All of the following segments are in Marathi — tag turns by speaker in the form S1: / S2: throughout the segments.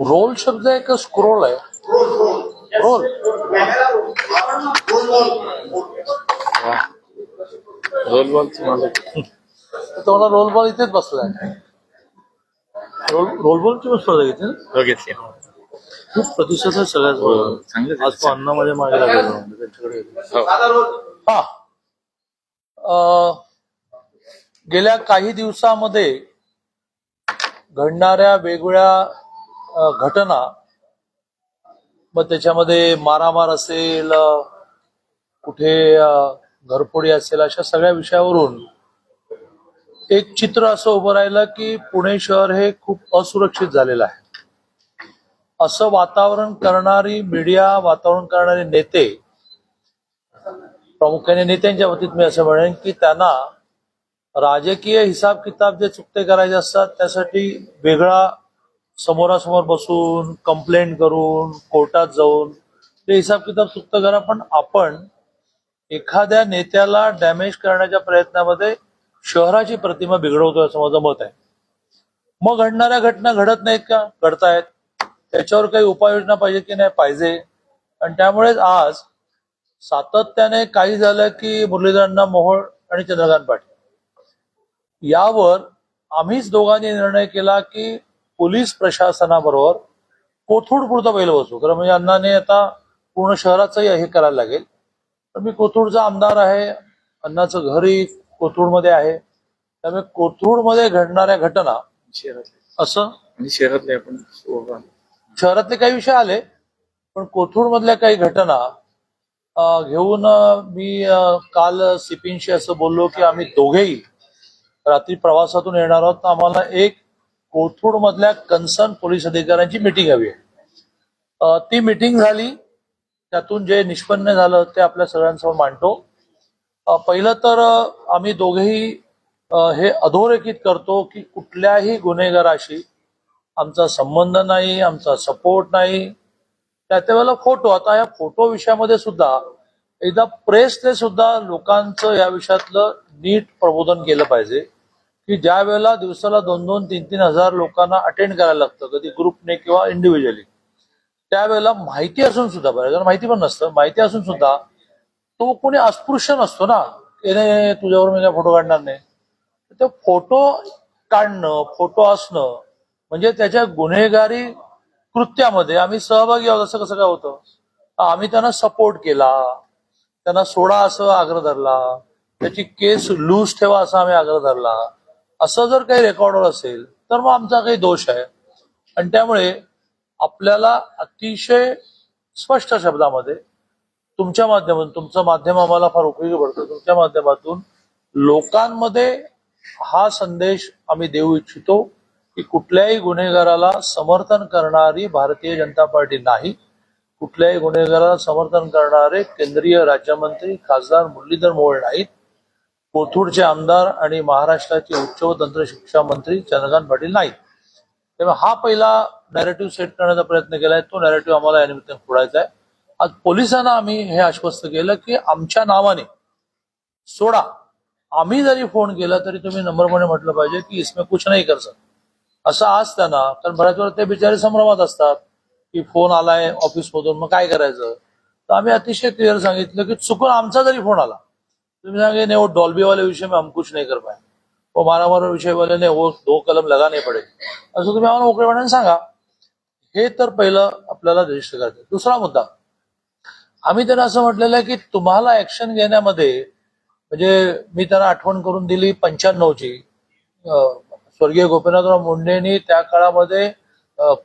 S1: रोल शब्द आहे का स्क्रोल आहे? रोल
S2: रोल बॉलच माझं
S1: तो मला रोल बॉल इथेच बसलाय रोल रोल बॉलची पण स्पर्धा घेतली ना?
S2: हो घेतली.
S1: खूप प्रतिसाद आहे सगळ्याच
S2: हो,
S1: बरोबर.
S2: चांगलं
S1: आज तो अण्णामध्ये मागे म्हणजे त्यांच्याकडे
S2: हो.
S1: हा. अं, गेल्या काही दिवसामध्ये घडणाऱ्या वेगवेगळ्या घटना मग त्याच्यामध्ये मारामार असेल कुठे घरफोडी असेल अशा सगळ्या विषयावरून एक चित्र असं उभं राहिलं की पुणे शहर हे खूप असुरक्षित झालेलं आहे. असं वातावरण करणारी मीडिया वातावरण करणारे नेते प्रामुख्याने नेत्यांच्या वतीत मी असं म्हणेन की त्यांना राजकीय हिसाब किताब जे चुकते करायचे असतात त्यासाठी वेगळा समोरासमोर बसून कंप्लेंट करून कोर्टात जाऊन ते हिसाब किताब सुक्त करा पण आपण एखाद्या नेत्याला डॅमेज करण्याच्या प्रयत्नामध्ये शहराची प्रतिमा बिघडवतोय असं माझं मत आहे. मग घडणाऱ्या घटना घडत नाहीत का? घडतायत. त्याच्यावर काही उपाययोजना पाहिजे की नाही? पाहिजे. आणि त्यामुळेच आज सातत्याने काही झालं की मुरलीधरांना मोहोळ आणि चंद्रकांत पाटील. यावर आम्हीच दोघांनी निर्णय केला की पोलीस प्रशासनाबरोबर कोथरूड पुरतं पहिलं बसू. कारण म्हणजे अण्णाने आता पूर्ण शहराचंही हे करायला लागेल. तर मी कोथरूडचा आमदार आहे. अण्णाचं घरही कोथरूडमध्ये आहे. त्यामुळे कोथरूडमध्ये घडणाऱ्या घटना
S2: शहरातले
S1: असं
S2: शहरातले आपण
S1: शहरातले काही विषय आले पण कोथरूड मधल्या काही घटना घेऊन मी काल सिपींशी असं बोललो की आम्ही दोघेही रात्री प्रवासातून येणार आहोत. तर आम्हाला एक कोथरूड मधल्या कन्सर्न पोलीस अधिकाऱ्यांची मिटिंग हवी आहे. ती मिटिंग झाली. त्यातून जे निष्पन्न झालं ते आपल्या सगळ्यांसमोर मांडतो. पहिलं तर आम्ही दोघेही हे अधोरेखित करतो की कुठल्याही गुन्हेगाराशी आमचा संबंध नाही आमचा सपोर्ट नाही. त्या त्या वेळेला फोटो आता या फोटो विषयामध्ये सुद्धा एकदा प्रेसने सुद्धा लोकांचं या विषयातलं नीट प्रबोधन केलं पाहिजे. की ज्या वेळेला दिवसाला दोन दोन तीन तीन हजार लोकांना अटेंड करायला लागतं कधी ग्रुपने किंवा इंडिव्हिज्युअली त्यावेळेला माहिती असून सुद्धा बरं माहिती पण नसतं माहिती असून सुद्धा तो कोणी अस्पृश्य नसतो ना तुझ्यावर मी काय फोटो काढणार नाही. तो फोटो काढणं फोटो असणं म्हणजे त्याच्या गुन्हेगारी कृत्यामध्ये आम्ही सहभागी आहोत असं कसं काय होतं? आम्ही त्यांना सपोर्ट केला त्यांना सोडा असं आग्रह धरला त्याची केस लूज ठेवा असा आम्ही आग्रह धरला. असं जर काही रेकॉर्डवर असेल तर मग आमचा काही दोष आहे. आणि त्यामुळे आपल्याला अतिशय स्पष्ट शब्दामध्ये तुमच्या माध्यमातून तुमचं माध्यम आम्हाला फार उपयोगी पडतं. तुमच्या माध्यमातून लोकांमध्ये हा संदेश आम्ही देऊ इच्छितो की कुठल्याही गुन्हेगाराला समर्थन करणारी भारतीय जनता पार्टी नाही. कुठल्याही गुन्हेगाराला समर्थन करणारे केंद्रीय राज्यमंत्री खासदार मुरलीधर मोहोळ नाहीत. कोथरूडचे आमदार आणि महाराष्ट्राचे उच्च व तंत्र शिक्षा मंत्री चंद्रकांत पाटील नाहीत तेव्हा हा पहिला नॅरेटिव्ह सेट करण्याचा प्रयत्न केलाय. तो नॅरेटिव्ह आम्हाला या निमित्ताने फोडायचा आहे. आज पोलिसांना आम्ही हे आश्वस्त केलं की आमच्या नावाने सोडा. आम्ही जरी फोन केला तरी तुम्ही नंबरमध्ये म्हटलं पाहिजे की इसमें कुछ नाही कर सकते. असं आज त्यांना कारण बऱ्याच वेळा ते बिचारे संभ्रमात असतात की फोन आलाय ऑफिसमधून मग काय करायचं? तर आम्ही अतिशय क्लिअर सांगितलं की चुकून आमचा जरी फोन आला तुम्ही सांगे नाही वो डॉल्बी वाले विषय में हम कुछ नहीं कर पाए वो मारा विषय वाले ने वो दो कलम लगाने पडे असं तुम्ही आम्हाला मोकळेपणाने सांगा हे तर पहिलं आपल्याला रजिस्टर करायचं दुसरा मुद्दा आम्ही त्यांना असं म्हटलेलं आहे की तुम्हाला ऍक्शन घेण्यामध्ये म्हणजे मी त्यांना आठवण करून दिली पंच्याण्णवची स्वर्गीय गोपीनाथराव मुंडेंनी त्या काळामध्ये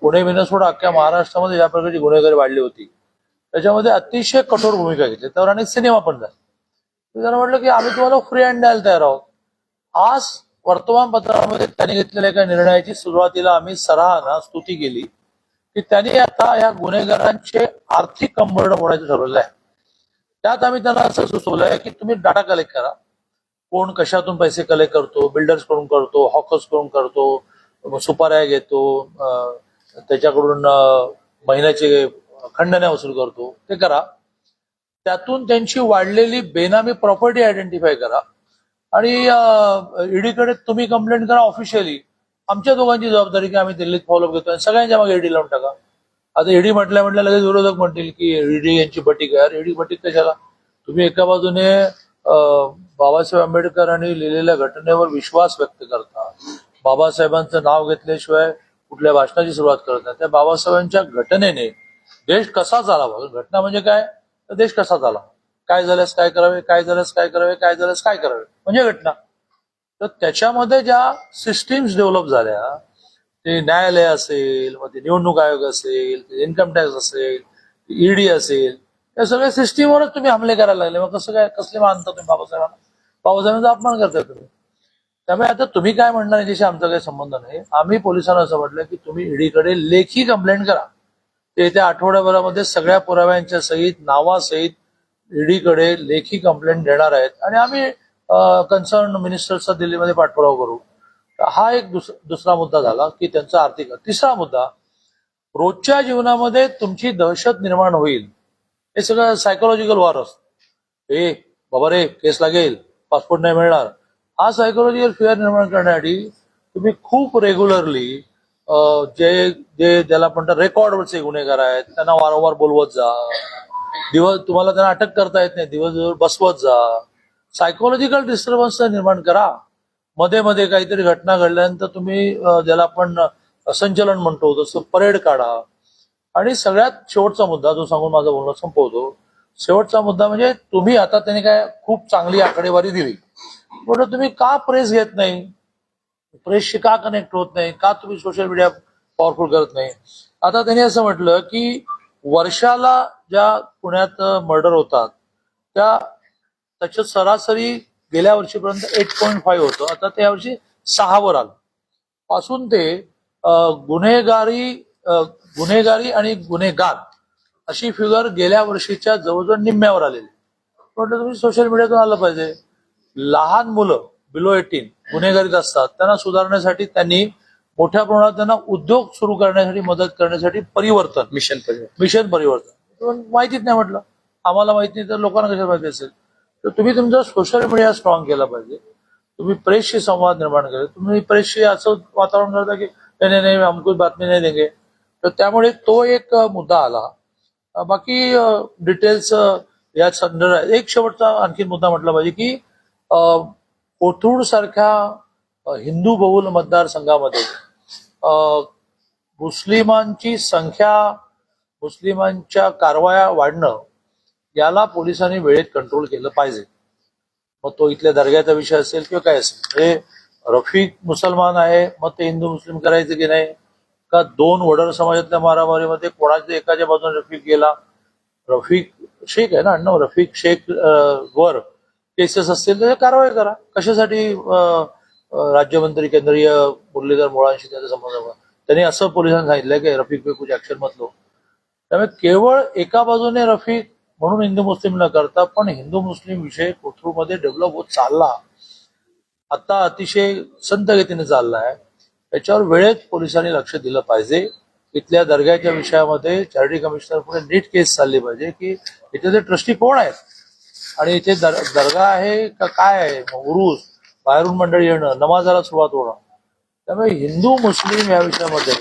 S1: पुणे विनसोड अख्ख्या महाराष्ट्रामध्ये ज्या प्रकारची गुन्हेगारी वाढली होती त्याच्यामध्ये अतिशय कठोर भूमिका घेतली. त्यावर अनेक सिनेमा पण झाले. मी त्यांना म्हटलं की आम्ही तुम्हाला फ्री हँड द्यायला तयार आहोत. आज वर्तमानपत्रामध्ये त्यांनी घेतलेल्या एका निर्णयाची सुरुवातीला आम्ही सराहना स्तुती केली की त्यांनी आता या गुन्हेगारांचे आर्थिक कंबरड होण्याचं ठरवलं आहे. त्यात आम्ही त्यांना असं सुचवलंय की तुम्ही डाटा कलेक्ट करा. कोण कशातून पैसे कलेक्ट करतो बिल्डर्सकडून करतो हॉकर्सकडून करतो सुपाऱ्या घेतो त्याच्याकडून महिन्याचे खंडण्या वसूल करतो ते करा. त्यातून त्यांची वाढलेली बेनामी प्रॉपर्टी आयडेंटिफाय करा. आणि ईडीकडे तुम्ही कंप्लेंट करा ऑफिशियली आमच्या दोघांची जबाबदारी की आम्ही दिल्लीत फॉलोअप घेतो आणि सगळ्यांच्या मागे ईडी लावून टाका. आता ईडी म्हटल्या म्हटल्या लगेच विरोधक म्हणतील की ईडी यांची बटीक आहे ईडी बटीक कशाला? तुम्ही एका बाजूने बाबासाहेब आंबेडकरांनी लिहिलेल्या घटनेवर विश्वास व्यक्त करता. बाबासाहेबांचं नाव घेतल्याशिवाय कुठल्या भाषणाची सुरुवात करत नाही. त्या बाबासाहेबांच्या घटनेने देश कसा चालावा? घटना म्हणजे काय? तर देश कसा झाला? काय झाल्यास काय करावे काय झाल्यास काय करावे काय झाल्यास काय करावे? म्हणजे घटना. तर त्याच्यामध्ये ज्या सिस्टीम्स डेव्हलप झाल्या ते न्यायालय असेल मग ते निवडणूक आयोग असेल ते इन्कम टॅक्स असेल ईडी असेल या सगळ्या सिस्टीमवरच तुम्ही हमले करायला लागले. मग कसं काय कसले मानता तुम्ही बाबासाहेबांना? बाबासाहेबांचा अपमान करताय तुम्ही. त्यामुळे आता तुम्ही काय म्हणणार याच्याशी आमचा काही संबंध नाही. आम्ही पोलिसांना असं म्हटलं की तुम्ही ईडीकडे लेखी कंप्लेंट करा. येत्या आठवड्याभरामध्ये सगळ्या पुराव्यांच्या सहित नावासहित ईडीकडे लेखी कंप्लेंट देणार आहेत. आणि आम्ही कन्सर्न मिनिस्टरचा दिल्लीमध्ये पाठपुरावा करू. हा एक दुस- दुसरा मुद्दा झाला की त्यांचा आर्थिक तिसरा मुद्दा रोजच्या जीवनामध्ये तुमची दहशत निर्माण होईल. हे सगळं सायकोलॉजिकल वॉर असतं. ए बाबा रे केस लागेल पासपोर्ट नाही मिळणार. हा सायकोलॉजिकल फिअर निर्माण करण्यासाठी तुम्ही खूप रेग्युलरली जे जे ज्याला म्हणतात रेकॉर्डवरचे गुन्हेगार आहेत त्यांना वारंवार बोलवत जा. दिवस तुम्हाला त्यांना अटक करता येत नाही दिवसभर बसवत जा. सायकोलॉजिकल डिस्टर्बन्स निर्माण करा. मध्ये मध्ये काहीतरी घटना घडल्यानंतर तुम्ही ज्याला आपण संचलन म्हणतो तसं परेड काढा. आणि सगळ्यात शेवटचा मुद्दा जो सांगून माझं बोलणं संपवतो शेवटचा मुद्दा म्हणजे तुम्ही आता त्यांनी काय खूप चांगली आकडेवारी दिली. पण तुम्ही का प्रेस घेत नाही? प्रेसशी का कनेक्ट होत नाही? का तुम्ही सोशल मीडिया पॉवरफुल करत नाही? आता त्यांनी असं म्हटलं की वर्षाला ज्या पुण्यात मर्डर होतात त्या त्याच्या सरासरी गेल्या वर्षीपर्यंत एट पॉईंट फाईव्ह होतं. आता त्या वर्षी सहावर आलं. पासून ते गुन्हेगारी गुन्हेगारी आणि गुन्हेगार अशी फिगर गेल्या वर्षीच्या जवळजवळ निम्म्यावर आलेली. म्हटलं तुम्ही सोशल मीडियातून आलं पाहिजे. लहान मुलं बिलो एटीन गुन्हेगारीत असतात त्यांना सुधारण्यासाठी त्यांनी मोठ्या प्रमाणात त्यांना उद्योग सुरू करण्यासाठी मदत करण्यासाठी परिवर्तन.
S2: मिशन परिवर्तन.
S1: मिशन परिवर्तन. माहितीच नाही म्हटलं. आम्हाला माहिती नाही तर लोकांना कशा माहिती असेल? तर तुम्ही तुमचा सोशल मीडिया स्ट्रॉंग केला पाहिजे. तुम्ही प्रेसशी संवाद निर्माण केला. तुम्ही प्रेसशी असं वातावरण करता की नाही नाही हमको बातमी नाही देंगे. तर त्यामुळे तो एक मुद्दा आला. बाकी डिटेल्स या संदर्भात एक शेवटचा आणखी मुद्दा म्हटला पाहिजे की कोथरूड सारख्या हिंदू बहुल मतदारसंघामध्ये अ, मुस्लिमांची संख्या मुस्लिमांच्या कारवाया वाढणं याला पोलिसांनी वेळेत कंट्रोल केलं पाहिजे. मग तो इथल्या दर्ग्याचा विषय असेल किंवा काय असेल. म्हणजे रफिक मुसलमान आहे मग ते हिंदू मुस्लिम करायचं की नाही? का दोन वडर समाजातल्या मारामारीमध्ये कोणाच्या एकाच्या बाजूने रफिक गेला? रफिक शेख आहे ना अण्णा? रफिक शेख वर. केसेस असतील तर कारवाई करा. कशासाठी राज्यमंत्री केंद्रीय मुरलीधर मुळांशी त्याचा संबंध त्यांनी असं पोलिसांनी सांगितलं की रफिक पे कुछ ऍक्शन मत त्यामुळे केवळ एका बाजूने रफिक म्हणून हिंदू मुस्लिम न करता पण हिंदू मुस्लिम विषय कोथरूमध्ये डेव्हलप होत चालला. आता अतिशय संत गतीने चाललाय. त्याच्यावर वेळेत पोलिसांनी लक्ष दिलं पाहिजे. इथल्या दर्ग्याच्या विषयामध्ये चॅरिटी कमिशनर पुढे नीट केस चालली पाहिजे की इथे ते ट्रस्टी कोण आहेत? आणि इथे दर- दर्गा आहे का काय आहे? उरुस उरूस. बाहेरून मंडळी येणं नमाजाला सुरुवात होणं. त्यामुळे हिंदू मुस्लिम या विषयामध्ये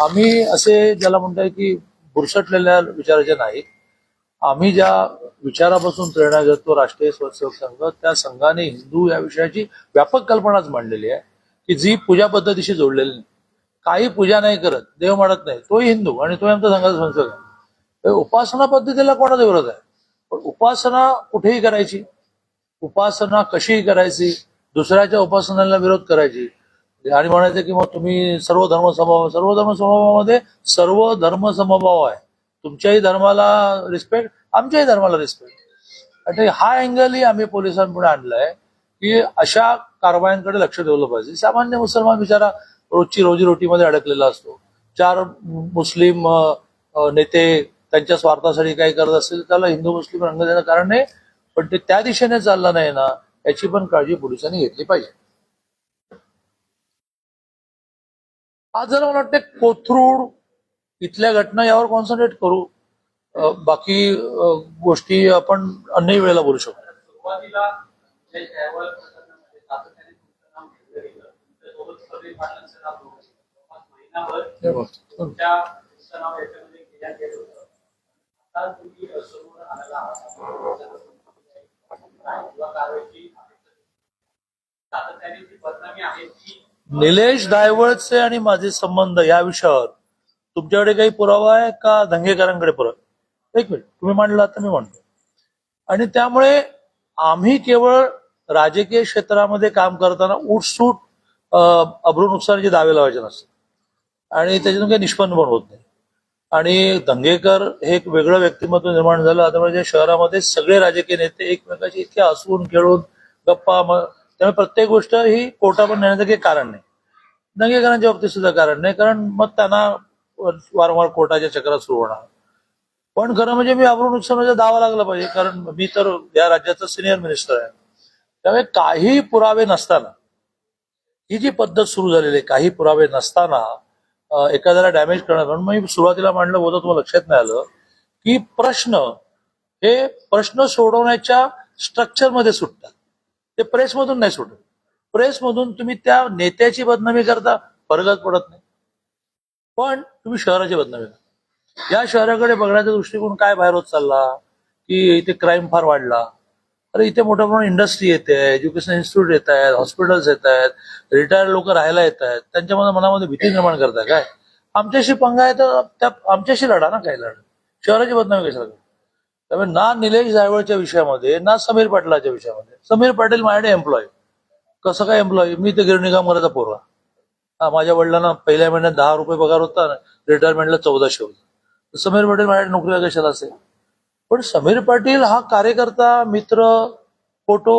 S1: आम्ही असे ज्याला म्हणताय की बुरसटलेल्या विचाराचे नाहीत आम्ही ज्या विचारापासून प्रेरणा घेतो राष्ट्रीय स्वयंसेवक संघ त्या संघाने हिंदू या विषयाची व्यापक कल्पनाच मांडलेली आहे की जी पूजा पद्धतीशी जोडलेली नाही. काही पूजा नाही करत देव म्हणत नाही तोही हिंदू आणि तोही आमचा संघाचा संसद आहे. उपासना पद्धतीला कोणाचा विरोध आहे? पण उपासना कुठेही करायची. उपासना कशीही करायची दुसऱ्याच्या उपासनाला विरोध करायची. आणि म्हणायचं की मग तुम्ही सर्व धर्म समभाव सर्व धर्म समभावामध्ये सर्व धर्म समभाव आहे. तुमच्याही धर्माला रिस्पेक्ट आमच्याही धर्माला रिस्पेक्ट आणि हा अँगलही आम्ही पोलिसांपुढे आणलाय की अशा कारवायांकडे लक्ष ठेवलं पाहिजे. सामान्य मुसलमान बिचारा रोजची रोजीरोटीमध्ये अडकलेला असतो. चार मुस्लिम नेते त्यांच्या स्वार्थासाठी काही करत असतील तर त्याला हिंदू मुस्लिम रंग देणं कारण नाही. पण ते त्या दिशेने चाललं नाही ना याची पण काळजी पोलिसांनी घेतली पाहिजे. आज जरा मला वाटतं कोथरूड इथल्या घटना यावर कॉन्सन्ट्रेट करू. बाकी गोष्टी आपण अन्य वेळेला बोलू शकतो निलेश दायवळचे आणि माझे संबंध या विषयावर तुमच्याकडे काही पुरावा आहे का? दंगेकरांकडे पुरावा एक मिनिट. तुम्ही मांडला तर मी म्हणतो आणि त्यामुळे आम्ही केवळ राजकीय क्षेत्रामध्ये काम करताना उठसूट अब्रू नुकसानीचे दावे लावायचे नसतात. आणि त्याच्यातून काही निष्पन्न पण होत नाही. आणि दंगेकर हे एक वेगळं व्यक्तिमत्व निर्माण झालं. आता म्हणजे शहरामध्ये सगळे राजकीय नेते एकमेकाशी इतके हसवून खेळून गप्पा मग त्यामुळे प्रत्येक गोष्ट ही कोर्टावर नेण्याचं काही कारण नाही. दंगेकरांच्या बाबतीत सुद्धा कारण नाही कारण मग त्यांना वारंवार कोर्टाच्या चक्रात सुरू होणार. पण खरं म्हणजे मी अब्रू नुकसानाचा म्हणजे दावा लागला पाहिजे कारण मी तर या राज्याचा सिनियर मिनिस्टर आहे. त्यामुळे काही पुरावे नसताना ही जी पद्धत सुरू झालेली आहे काही पुरावे नसताना एखाद्याला डॅमेज करणार. म्हणून मी सुरुवातीला मांडलं होतं तुम्हाला लक्षात नाही आलं की प्रश्न हे प्रश्न सोडवण्याच्या स्ट्रक्चरमध्ये सुटतात. ते प्रेसमधून नाही सुटत. प्रेसमधून तुम्ही त्या नेत्याची बदनामी करता फरकच पडत नाही. पण तुम्ही शहराची बदनामी करता. या शहराकडे बघण्याचा दृष्टिकोन काय बाहेर होत चालला? की इथे क्राईम फार वाढला. अरे इथे मोठ्या प्रमाणात इंडस्ट्री येते एज्युकेशन इन्स्टिट्यूट येत आहेत हॉस्पिटल्स येत आहेत रिटायर्ड लोक राहायला येत आहेत त्यांच्या मनामध्ये भीती निर्माण करताय काय? आमच्याशी पंगा आहे तर त्या आमच्याशी लढा ना काय लढा. शहराची बदनामी कशाला त्यामुळे ना निलेश जायवळच्या विषयामध्ये ना समीर पाटलाच्या विषयामध्ये. समीर पाटील माझ्याकडे एम्प्लॉय कसं काय एम्प्लॉई मी ते गिरणी कामगाराचा पोरगा. हा माझ्या वडिलांना पहिल्या महिन्यात दहा रुपये पगार होता रिटायरमेंटला चौदाशे होता. समीर पाटील माझ्याकडे नोकरीला कशाला असेल? पण समीर पाटील हा कार्यकर्ता मित्र फोटो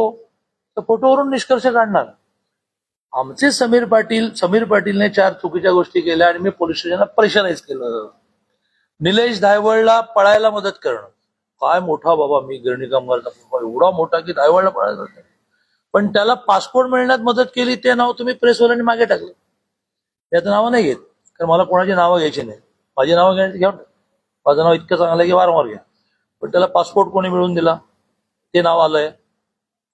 S1: तर फोटोवरून निष्कर्ष काढणार. आमचे समीर पाटील समीर पाटीलने चार चुकीच्या गोष्टी केल्या आणि मी पोलीस स्टेशनला प्रेशराईज केलं. निलेश धायवळला पळायला मदत करणं. काय मोठा बाबा मी गिरणी कामगारचा एवढा मोठा की धायवळला पळायला जाते पण त्याला पासपोर्ट मिळण्यात मदत केली ते नाव तुम्ही प्रेसवाल्यांनी मागे टाकलं. त्याचं नावं नाही घेत कारण मला कोणाची नावं घ्यायची नाही माझी नावं घ्यायची घेऊन माझं नाव इतकं चांगलं आहे की वारंवार घ्या. पण त्याला पासपोर्ट कोणी मिळवून दिला? ते नाव आलंय.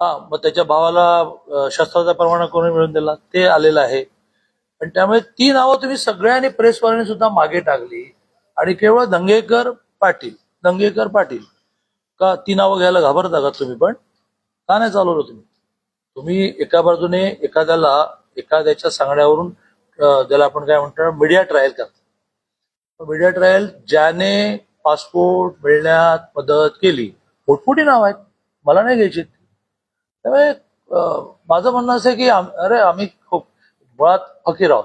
S1: हा मग त्याच्या भावाला शस्त्राचा परवाना कोणी मिळवून दिला? ते आलेलं आहे. आणि त्यामुळे ती नावं तुम्ही सगळ्यांनी प्रेसवाल्यांनी सुद्धा मागे टाकली. आणि केवळ दंगेकर पाटील दंगेकर पाटील. का ती नावं घ्यायला घाबरता का तुम्ही पण? का नाही चालवलं तुम्ही? तुम्ही एका बाजूने एखाद्याला एखाद्याच्या सांगण्यावरून ज्याला आपण काय म्हणतो मीडिया ट्रायल करता. मीडिया ट्रायल ज्याने पासपोर्ट मिळण्यात मदत केली. मोठमोठी नाव आहेत. मला नाही घ्यायची त्यामुळे माझं म्हणणं असं आहे की आम- अरे आम्ही खूप मुळात फकीर आहोत.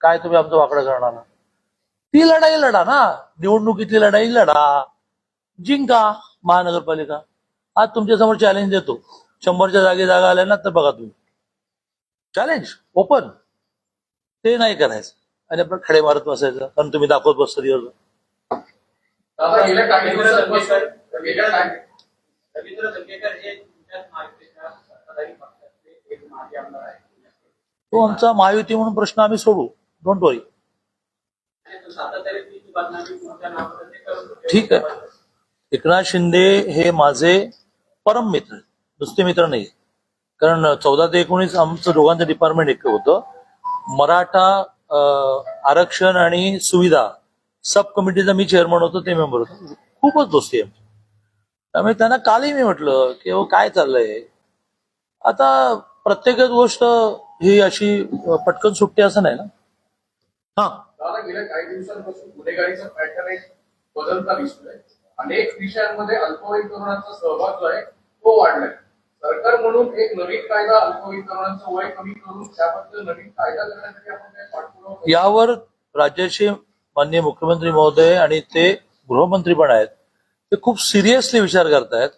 S1: काय तुम्ही आमचं वाकडं करणार ना? ती लढाई लढा ना. निवडणुकीतली लढाई लढा. जिंका महानगरपालिका. आज तुमच्यासमोर चॅलेंज देतो. शंभरच्या जागी जागा आल्या ना तर बघा तुम्ही. चॅलेंज ओपन ते नाही करायचं. आणि आपण खडे मारत बसायचं. कारण तुम्ही दाखवत बसता दिवस
S3: दादा गेल्या काही गेल्या
S4: रवींद्र दंगेकर हे
S1: तो आमचा महायुती म्हणून प्रश्न आम्ही सोडू. Don't worry. ठीक आहे. एकनाथ शिंदे हे माझे परम मित्र. नुसते मित्र नाही कारण चौदा ते एकोणीस आमचं दोघांचं डिपार्टमेंट एक होतं. मराठा आरक्षण आणि सुविधा सब कमिटीचा मी चेअरमन होतो ते मेंबर होतो. खूपच दोस्ती आहे आमची. त्यामुळे त्यांना कालही मी म्हटलं की हो काय चाललंय? आता प्रत्येकच गोष्ट ही अशी पटकन सुटते असं नाही ना? हा.
S3: दादा गेल्या काही दिवसांपासून गुन्हेगारीचा पॅटर्न एक बदलता दिसतोय. अनेक विषयांमध्ये अल्पवयीन तरुणांचा सहभाग जो आहे तो वाढलाय. सरकार म्हणून एक नवीन कायदा अल्पवयीन तरुणांचं वय कमी करून त्याबद्दल नवीन कायदा करण्यासाठी आपण काय पाठपुरावा करू?
S1: यावर राज्याचे माननीय मुख्यमंत्री महोदय आणि ते गृहमंत्री पण आहेत ते खूप सिरियसली विचार करतायत.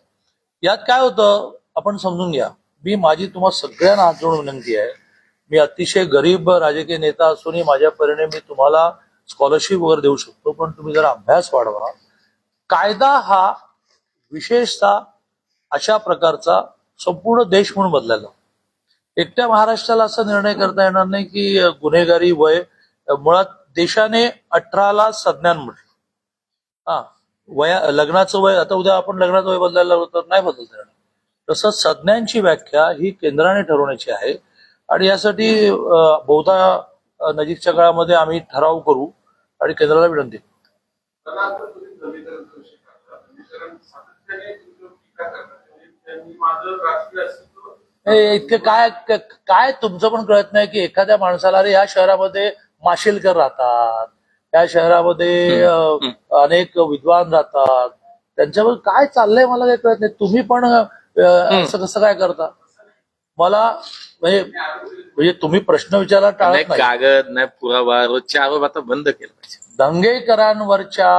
S1: यात काय होतं आपण समजून घ्या. मी माझी तुम्हाला सगळ्यांना हात जोडून विनंती आहे. मी अतिशय गरीब राजकीय नेता असूनही माझ्या परीने मी तुम्हाला स्कॉलरशिप वगैरे देऊ शकतो पण तुम्ही जरा अभ्यास वाढवा. कायदा हा विशेषतः अशा प्रकारचा संपूर्ण देश म्हणून बदलायला एकट्या महाराष्ट्राला असा निर्णय करता येणार नाही की गुन्हेगारी वय मुळात देशाने अठराला संज्ञान म्हटलं. हा वया लग्नाचं वय आता उद्या आपण लग्नाचं वय बदलायला लागलो तर नाही बदलता येणार तसं संज्ञांची व्याख्या ही केंद्राने ठरवण्याची आहे. आणि यासाठी बहुधा नजीकच्या काळामध्ये आम्ही ठराव करू आणि केंद्राला विनंती हे इतके काय काय तुमचं पण कळत नाही की एखाद्या माणसाला अरे या शहरामध्ये माशिलकर राहतात. या शहरामध्ये अनेक विद्वान राहतात. त्यांच्यावर काय चाललंय मला काही कळत नाही. तुम्ही पण असं कसं काय करता? मला म्हणजे म्हणजे तुम्ही प्रश्न विचारायला टाळत नाही
S2: कागद नाही पुरावा रोजचे आरोप आता बंद केले पाहिजे.
S1: दंगेकरांवरच्या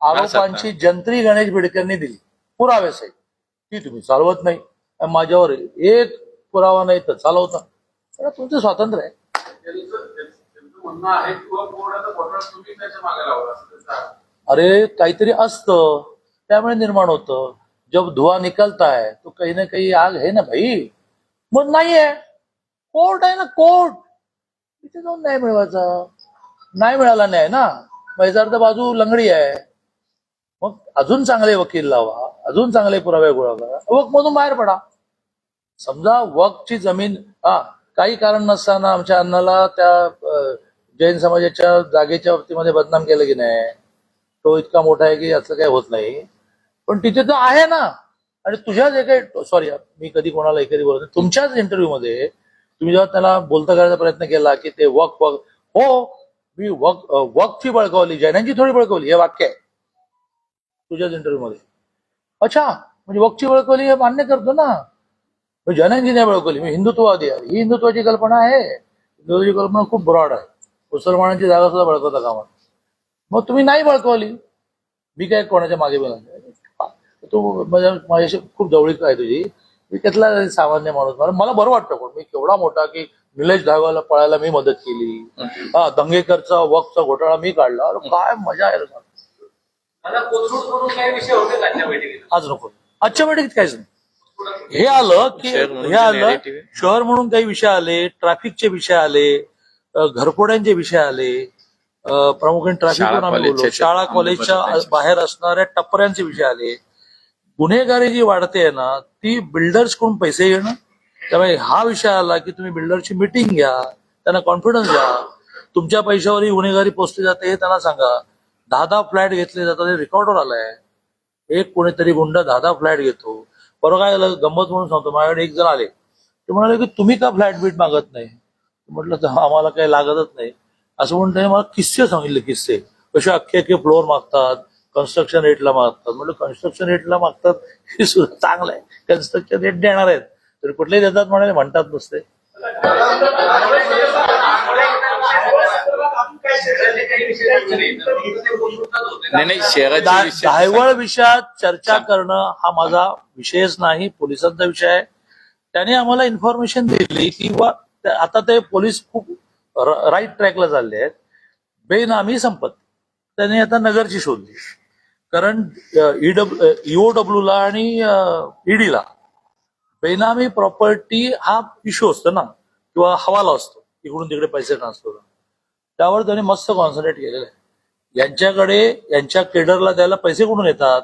S1: आरोपांची जंत्री गणेश बिडकरनी दिली. पुरावे सहित ती तुम्ही चालवत नाही. माझ्यावर एक पुरावा नाही तर चालवता. तुमचं स्वातंत्र्य आहे.
S5: त्यांचं त्यांचं- तुम्ही त्याच्यामागे लावला
S1: अरे काहीतरी असतं. त्यामुळे निर्माण होतं. जब धुवा निकलता है तो काही ना काही आग है ना भाई. मग नाहीये. कोर्ट आहे ना कोर्ट. तिथे जाऊन न्याय मिळवायचा. नाही मिळाला न्याय ना. मैजार बाजू लंगडी आहे. मग अजून चांगले वकील लावा. अजून चांगले पुरावे गोळा करा. वक मधून बाहेर पडा. समजा वकची जमीन हा काही कारण नसताना आमच्या अन्नाला त्या जैन समाजाच्या जागेच्या बाबतीमध्ये बदनाम केलं की नाही तो इतका मोठा आहे की याचं काही होत नाही. पण तिथे तर आहे ना. आणि तुझ्या जे काही सॉरी मी कधी कोणाला एखादी बोलत नाही. तुमच्याच इंटरव्ह्यूमध्ये तुम्ही जेव्हा त्याला बोलता करायचा प्रयत्न केला की ते वक वक हो मी वक वकची बळकावली जैनांची थोडी बळकावली हे वाक्य आहे. तुझ्याच इंटरव्ह्यूमध्ये अच्छा म्हणजे वकची बळकावली हे मान्य करतो ना. मी जैनांची नाही बळकवली मी हिंदुत्ववादी आहे. ही हिंदुत्वाची कल्पना आहे. हिंदुत्वाची कल्पना खूप ब्रॉड आहे. मुसलमानांची जागा सुद्धा बळकवता कामा नये. मग तुम्ही नाही बळकवली मी काय कोणाच्या मागे बोला तू माझ्या माझ्याशी खूप जवळीक आहे तुझी. मी त्यातला सामान्य माणूस मला मला बरं वाटतं पण मी केवढा मोठा की निलेश धागाला पळायला मी मदत केली. हा दंगेकरचा वकचा घोटाळा मी काढला. अरे काय मजा आहे आज नको. आजच्या बैठकीत काहीच नाही. हे आलं की हे आलं. शहर म्हणून काही विषय आले ट्रॅफिकचे विषय आले घरफोड्यांचे विषय आले. प्रामुख्याने ट्रॅफिकवर
S2: शाळा, कॉलेजच्या.
S1: बाहेर असणाऱ्या टप्पऱ्यांचे विषय आले. गुन्हेगारी जी वाढते ना ती बिल्डर्सकडून पैसे घेणं त्यामुळे हा विषय आला की तुम्ही बिल्डरची मिटिंग घ्या त्यांना कॉन्फिडन्स द्या. तुमच्या पैशावर ही गुन्हेगारी पोचली जाते हे त्यांना सांगा. दहा दहा फ्लॅट घेतले जातात हे रेकॉर्डवर आलंय. एक कोणीतरी गुंड दहा दहा फ्लॅट घेतो. परवा काय झालं? गंमत म्हणून सांगतो. माझ्याकडे एक जण आले. ते म्हणाले की तुम्ही का फ्लॅट बीट मागत नाही? म्हटलं तर आम्हाला काही लागतच नाही. असं म्हणून त्याने मला किस्से सांगितले किस्से. कसे अख्खे अख्खे फ्लोअर मागतात कन्स्ट्रक्शन रेटला मागतात. म्हटलं कन्स्ट्रक्शन रेटला मागतात हे सुद्धा चांगलं आहे. कन्स्ट्रक्शन रेट देणार आहेत. तर कुठले देतात म्हणाले म्हणतात नुसते. दहावळ विषयात चर्चा. करणं हा माझा विषयच नाही पोलिसांचा विषय आहे. त्याने आम्हाला इन्फॉर्मेशन दिली की बा आता ते पोलीस खूप राईट ट्रॅकला चालले आहेत. बेनामी संपत्ती. त्याने आता नगरची शोधली. कारण ईडब्ल्यू ईओडब्ल्यू ला आणि ईडीला बेनामी प्रॉपर्टी हा इश्यू असतो ना किंवा हवाला असतो. इकडून तिकडे पैसे ट्रान्सफर त्यावर त्याने मस्त कॉन्सन्ट्रेट केलेलं आहे. यांच्याकडे यांच्या केडरला द्यायला पैसे कुठून येतात?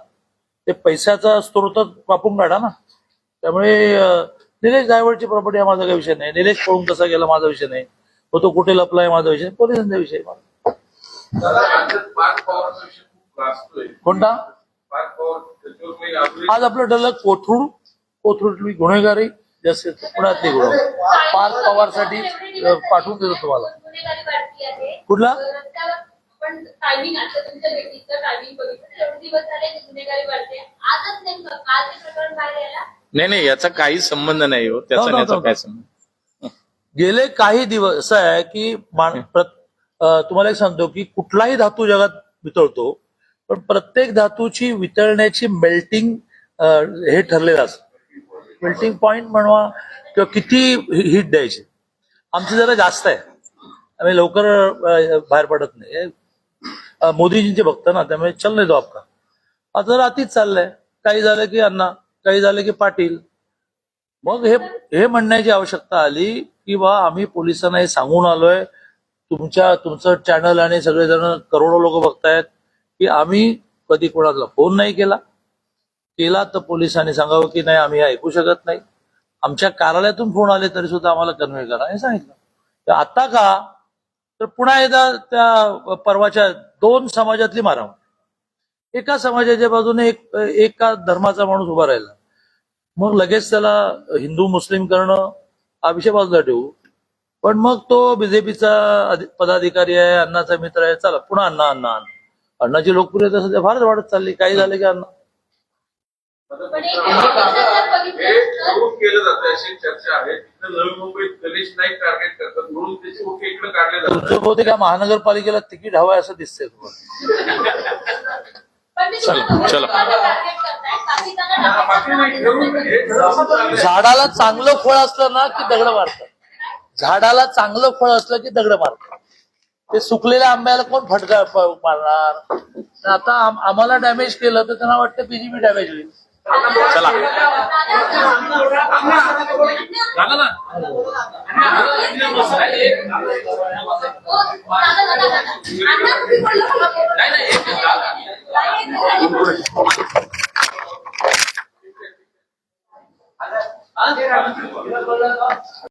S1: ते पैशाचा स्त्रोत कापून काढा ना. त्यामुळे निलेश जायवळची प्रॉपर्टी हा माझा काही विषय नाही. निलेश पळून कसा गेला माझा विषय नाही. व तो कुठे लपलाय माझा विषय. पोलिसांचा विषय कोणता? आज आपलं ठरलं कोथरूड. कोथरूडली गुन्हेगारी जास्त पुण्यातली गुन्हे. पार्थ पवारसाठी पाठवून देतो तुम्हाला. कुठला?
S6: पण टायमिंग आता तुमच्या भेटीचं टायमिंग बघितलं एवढे दिवस झाले की गुन्हेगारी वाढते. आजच नेमकं काल ते प्रकरण बाहेर यायला
S2: नाही नाही याचा काही संबंध नाही हो त्याचा
S1: हो,
S2: आणि
S1: हो,
S2: याचा
S1: हो.
S2: काय संबंध?
S1: गेले काही दिवस असं आहे की मान- प्रत- अं, तुम्हाला एक सांगतो की कुठलाही धातू जगात वितळतो पण प्रत्येक धातूची वितळण्याची मेल्टिंग हे ठरलेलं असतं. मेल्टिंग पॉइंट म्हणवा किंवा किती हिट द्यायचे. आमची जरा जास्त आहे. आम्ही लवकर अ, बाहेर पडत नाही. हे, मोदीजींचे भक्त ना त्यामुळे चल नाही तो आपका. आता जरा अतिच चाललंय. काही झालं की अण्णा काही झालं की पाटील. मग हे हे म्हणण्याची आवश्यकता आली की बा आम्ही पोलिसांना हे सांगून आलोय. तुमच्या तुमचं चॅनल आणि सगळेजण करोडो लोक बघतायत की आम्ही कधी कोणाला फोन नाही केला. केला तर पोलिसांनी सांगावं की नाही आम्ही ऐकू शकत नाही. आमच्या कार्यालयातून फोन आले तरी सुद्धा आम्हाला कन्व्हे करा. हे सांगितलं. आता का तर पुन्हा एकदा त्या परवाच्या दोन समाजातली मारामारी. एका समाजाच्या बाजूने एक एका धर्माचा माणूस उभा राहिला. मग लगेच त्याला हिंदू मुस्लिम करणं हा विषय बाजूला ठेवू. पण मग तो बीजेपीचा पदाधिकारी आहे अण्णाचा मित्र आहे चला पुन्हा अण्णा अण्णा अण्णा. अण्णाची लोकप्रियता सध्या फारच वाढत चालली. काही झालं की अण्णा?
S5: केलं जातं अशी चर्चा आहे. नवी मुंबईत गणेश नाईक टार्गेट करतात. म्हणून त्याचे ओके इकडे काढले जातात.
S1: तुमचं बहुतेक या महानगरपालिकेला तिकीट हवंय असं दिसतंय तुम्हाला.
S6: पण मी
S2: चला,
S6: तुम्हाला
S2: चला.
S6: टार्गेट करताय. बाकीच्यांना
S5: बाकी नाही ठेवून हे असं चाललंय.
S1: झाडाला चांगलं फळ असलं ना की दगड मारतात. झाडाला चांगलं फळ असलं की दगड मारतात. ते सुकलेल्या आंब्याला कोण फटका प- मारणार? आता आम- आम्हाला डॅमेज केलं तर त्यांना वाटतं बीजेपी डॅमेज होईल.
S2: चला.
S5: झालं ना?
S6: नाही